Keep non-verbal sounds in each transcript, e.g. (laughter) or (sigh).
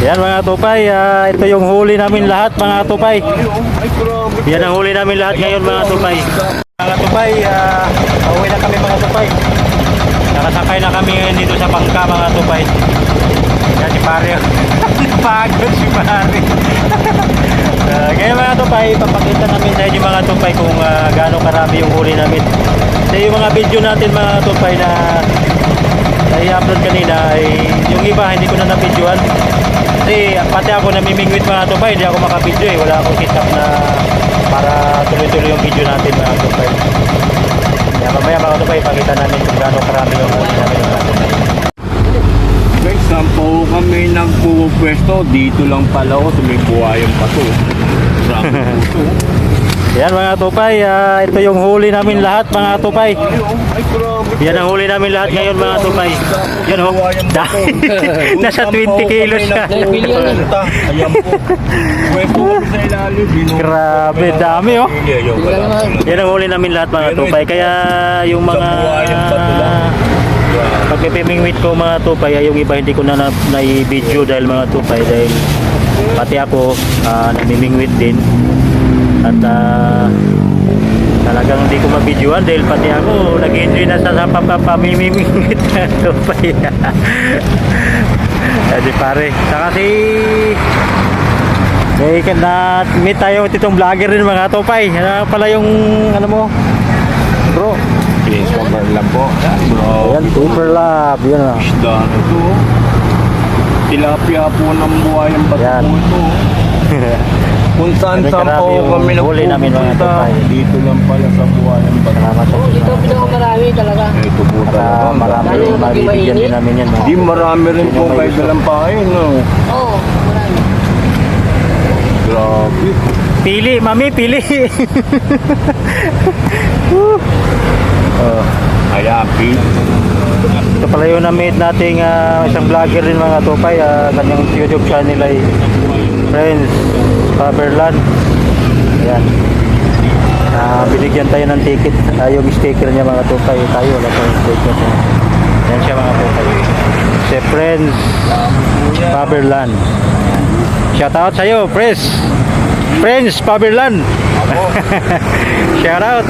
Yan mga tupay, ah, ito yung huli namin lahat mga tupay. Yan ang huli namin lahat ngayon mga tupay. Mga tupay, ah, pauwi na kami mga tupay. Nakasakay na kami ngayon dito sa bangka mga tupay. Yan si pare. (laughs) Pagod si pare. (laughs) Ah, ngayon mga tupay, papakita namin sa inyo mga tupay kung ah, gaano karami yung huli namin. Sa yung mga video natin mga tupay na i-upload kanina ay yung iba hindi ko na na-videoan. Kasi pati ako namimingwit mga tupay, hindi ako makabidyo eh. Wala akong setup na para tuloy-tuloy yung video natin mga tupay. Kaya mamaya mga tupay, pakita namin kung gaano karami yung huli namin mga tupay. Guys, saan po kami nagpupwesto? Dito lang pala ako sa may buhayang pato. Grabe po ito. (laughs) Yan mga tupay, ah, ito yung huli namin lahat mga tupay. Yan ang huli namin lahat ngayon mga tupay. Yan ho, dahil (laughs) nasa 20 kilos siya. (laughs) Grabe, dami oh. Yan ang huli namin lahat mga tupay. Kaya yung mga pagpipimingwit ko mga tupay, ay yung iba hindi ko na na, na-video dahil mga tupay dahil pati ako ah, namimingwit din. At ah, talagang hindi ko mabidyoan dahil pati ako nag-enjoy na sa papapamimingwit (laughs) na tupay. (laughs) Edi pare. Saka si may na meet tayo itong vlogger rin mga topay. Ano pala yung ano mo? Bro. Please, cover lang po. Bro. Ayan, super love. Yun ah. Isda na ito. Tilapia po ng buhayang bato Yan. po ito. (laughs) Kung saan saan po yung kami huli namin, mga nagpupunta. tupay. Dito lang pala sa buhayang bato. Salamat sa Dito pinakamarami talaga. Ito po Para talaga. marami Lalo rin na pag mabibigyan mainit. din namin yan. Di marami rin po kayo pain, no? Oo, marami. Grabe. Pili, mami, pili. (laughs) oh, Ayan, Pete. ito pala yung na-meet nating ah, isang vlogger rin mga topay. Uh, kanyang YouTube channel ay Friends Faberland. Ayan. Ah, binigyan tayo ng ticket. Ah, yung sticker niya mga tupay. Tayo wala tayong sticker. Yan siya mga tupay. Si Friends Faberland. Shout out sa'yo, Friends. Friends Faberland. (laughs) Shout out.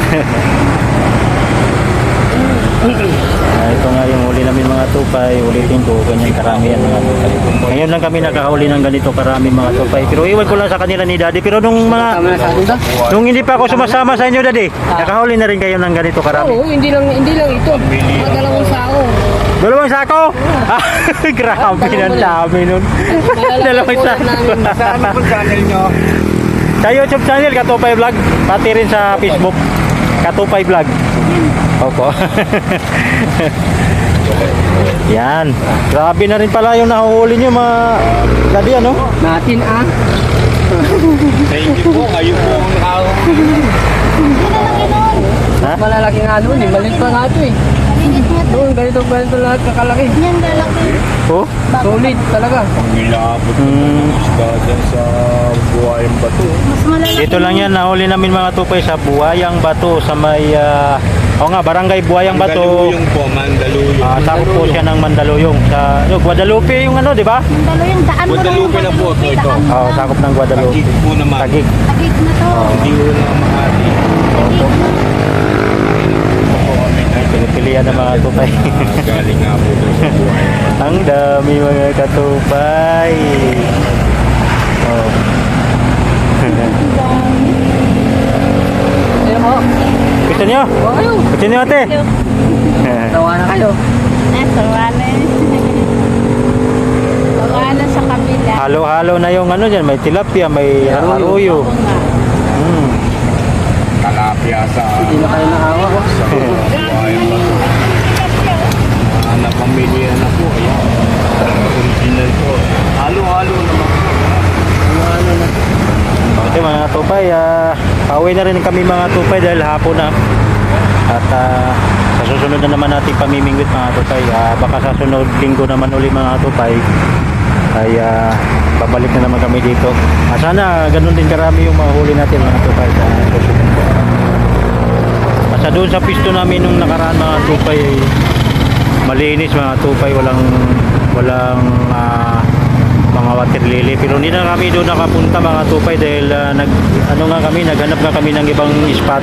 Ah, ito nga yung huli namin mga tupay. Ulitin ko, ganyan karami yan mga tupay. Ngayon lang kami nakahuli ng ganito karami mga tupay. Pero iwan ko lang sa kanila ni Daddy. Pero nung mga? Nung hindi pa ako sumasama sa inyo, Daddy, nakahuli na rin kayo ng ganito karami. Oo, hindi lang hindi lang ito. Dalawang sako. Dalawang sako? (laughs) Ah, grabe ng dami nun. Dalawang sako. Saan (laughs) po channel nyo? Sa YouTube channel, Katupay Vlog. Pati rin sa Facebook, Katupay Vlog. Opo. (laughs) Yan. Grabe na rin pala yung nahuhuli nyo mga Daddy, ano? Natin ah. Thank you po. Kayo po ang nakahuli. Ha? Malalaki nga doon eh. Maliit pa nga ito eh. Doon, ganito ganito lahat kakalaki. Oh? Solid talaga. Nilabot Hmm. isda dyan sa buhayang bato. Dito lang yan, nahuli namin mga tupay sa Buwayang Bato sa may, ah, o nga, Barangay Buwayang Bato. Mandaluyong po, Mandaluyong. Ah, sakop po siya ng Mandaluyong sa no, Guadalupe yung ano, di ba? Mandalo yung daan mo Guadalupe na po ito. ito. Oo, sakop ng Guadalupe. Tagig po naman. Tagig. Tagig na to. Hindi ko na. Po kami na Pinipilian ng mga tupay. galing nga po doon sa buhayang (laughs) bato. Ang dami mga katupay. Oh. Mo. Gusto niyo? Huwag Gusto niyo ate? Tawa na kayo. Eh, tawanan. Tawanan sa kabila. Halo-halo na yung ano dyan. May tilapia, may aruyo. Oo nga. Mm. Kalapia sa Hindi na kayo nakawa ko. sa buhayang bato. Mga napamilya na po. Original po. Halo-halo naman. Ano na. Ito mga tupay, ah, pauwi na rin kami mga tupay dahil hapon na. At ah, sa susunod na naman natin pamimingwit mga tupay. Ah, baka sa sunod linggo naman uli mga tupay ay ah, babalik na naman kami dito. Ah, sana ganun din karami yung mahuli natin mga tupay sa susunod. Basta doon sa pisto namin nung nakaraan mga tupay ay malinis mga tupay walang walang ah, mga water lily. Pero hindi na kami doon nakapunta mga tupay dahil ah, nag, ano nga kami, naghanap nga kami ng ibang spot.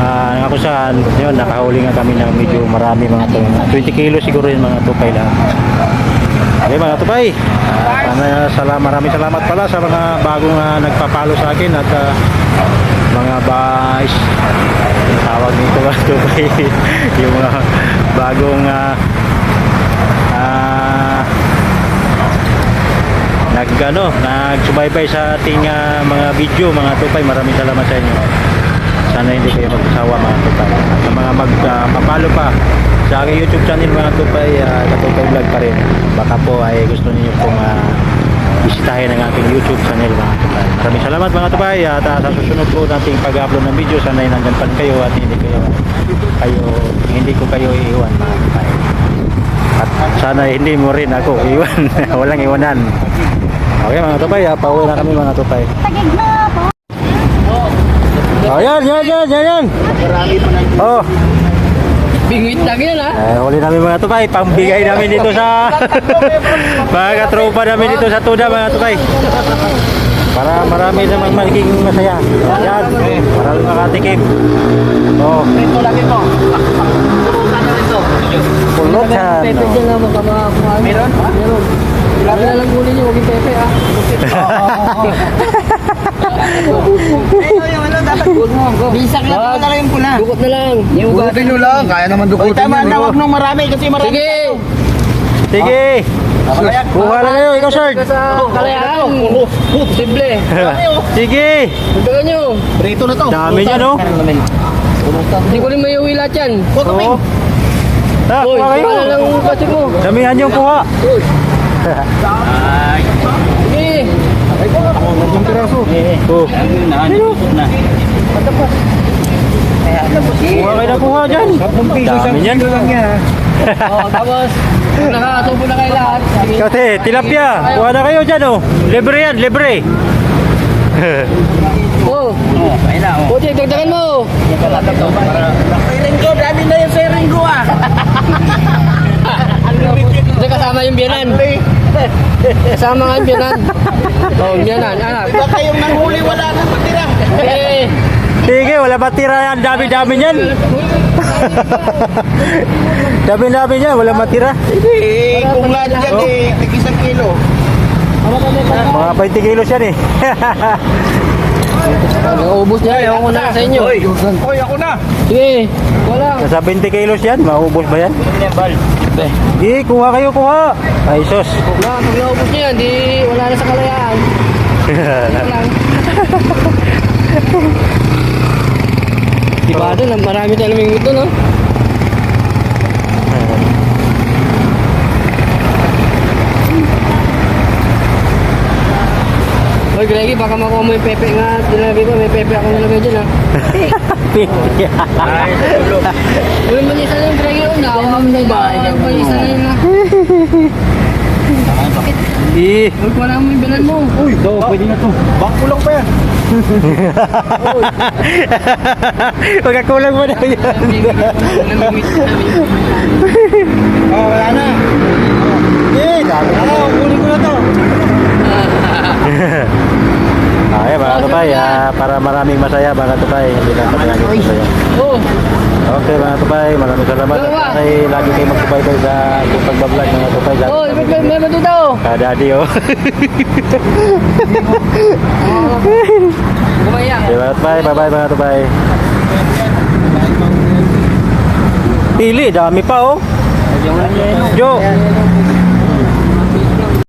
Ah, kung saan, yun, nakahuli nga kami ng medyo marami mga to. 20 kilo siguro yun mga tupay lang. Okay mga tupay, ah, sana, sala, maraming salamat pala sa mga bagong ah, nagpapalo sa akin at ah, mga bais tawag nito mga tupay (laughs) yung mga bagong ah, ah, nag ano, nagsubaybay sa ating ah, mga video mga tupay maraming salamat sa inyo sana hindi kayo magsawa mga tupay. Sa mga mag papalo pa sa aking youtube channel mga tupay uh, vlog pa rin. Baka po ay gusto niyo pong ah, bisitahin ang aking youtube channel mga tupay. Maraming salamat mga tupay. At ah, sa susunod po nating pag-upload ng video sana ay nandyan pa kayo at hindi kayo kayo hindi ko kayo iiwan mga tupay. At sana hindi mo rin ako iwan (laughs) walang iwanan. Okay mga tupay ah, pauwi na kami mga tupay Po. oh yan yan yan yan yan oh Bingwit lang yan ha. Eh, huli namin mga tupay, pambigay namin dito sa mga katropa namin dito sa Tuda mga tupay. Para marami namang magiging masaya. Yan, marami makatikim. Oh, Ito lagi po. pulot yan. Pepe dyan lang mga mga kumain. Meron? Meron. Lagi na lang kunin nyo, huwag yung pepe ha. Bisak na pala talaga yung pula. Dukot na lang. Dukutin nyo lang, kaya naman dukutin Tama na, huwag nung marami kasi marami. Sige! Sige, kuha lang kayo, ikaw sir. Kalayaan. Posible. Sige, Magdagan nyo. Prito na to. dami niya no. Hindi ko rin may uwi lahat yan. Oo. Ah, Uy, kuha kayo. kuha lang ang kasi mo. Damihan yung kuha. Sige. Oh. Kuha kayo na kuha dyan. Dami niyan. Oh, tapos, nakakatubo na kayo lahat. Kate, tilapia. Kuha na kayo dyan oh. Libre yan, libre. (laughs) Oh. Oh, Jay, dagdagan mo. Sailing ko, dami na yung sailing ko ah. (laughs) Hindi kasama yung biyanan. Kasama nga yung biyanan. (laughs) Oh, biyanan, anak. Baka yung nanghuli wala nang matira. Eh, Sige, wala ba tira yan? Dami-dami yan. Dami-dami yan, wala matira. Eh, kung lahat dyan eh, tig-isang kilo. Mga 20 kilos yan eh. Naubos niya, ewan ko na sa inyo. Hoy, ako na. Sige, wala. Nasa 20 kilos yan, maubos ba yan? Sige, kuha kayo, kuha. Ay, sus. Na, pag naubos niya, di wala na sa kalayaan. (laughs) Wala lang. Diba doon, marami tayo naming ito, no? Hoy, Greggy, baka makuha mo yung pepe nga. Dinalagay ko, may pepe ako nilagay dyan, ha? Uy, manisa na yung Greggy. Oh, naawa mo na ba? Manisa na yun, ha? Eh, Uy, wala mo yung bilan mo. Uy, to, pwede na to. Lang pa yan. (laughs) Magkakulang mo na yan. Oh, wala na. Eh, dami na. Ah, kunin ko na to. Okay, mga tupay, ah, para maraming masaya, mga tupay. Hindi lang lagi masaya. Oh, Okay, mga tupay, maraming salamat. Dalawa. Ay, lagi kayo magsubaybay sa aking pagbablog, mga tupay. Lagi oh, may may may dito. Kadadi, oh. Gumaya. Okay, mga tupay, bye-bye, mga tupay. Pili, dami pa, oh. Jo.